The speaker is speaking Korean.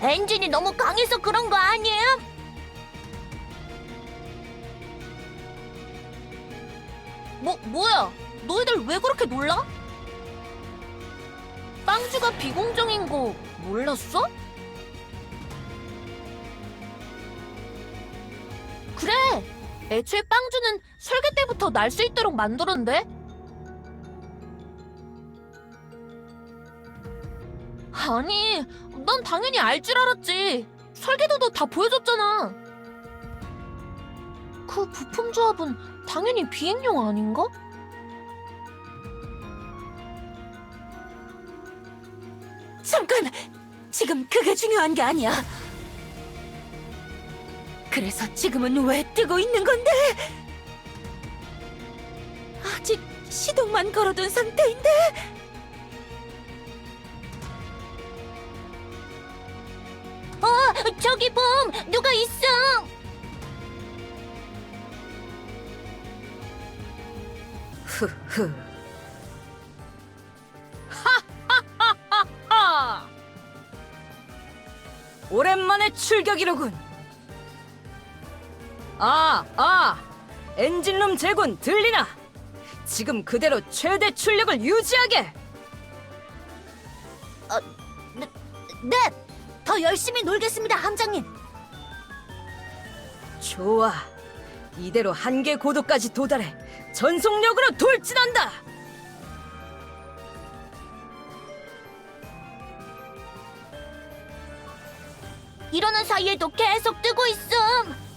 엔진이 너무 강해서 그런 거 아니에요? 뭐, 뭐야? 너희들 왜 그렇게 놀라? 빵주가 비공정인 거 몰랐어? 그래! 애초에 빵주는 설계 때부터 날 수 있도록 만들었는데? 아니, 난 당연히 알 줄 알았지. 설계도도 다 보여줬잖아. 그 부품 조합은 당연히 비행용 아닌가? 잠깐! 지금 그게 중요한 게 아니야. 그래서 지금은 왜 뜨고 있는 건데? 아직 시동만 걸어둔 상태인데? 저기 봄! 누가 있어! 흐흐. 아! 오랜만에 출격이로군. 아, 아! 엔진룸 제군 들리나? 지금 그대로 최대 출력을 유지하게! 네! 더 열심히 놀겠습니다, 함장님! 좋아. 이대로 한계 고도까지 도달해 전속력으로 돌진한다! 이러는 사이에도 계속 뜨고 있음!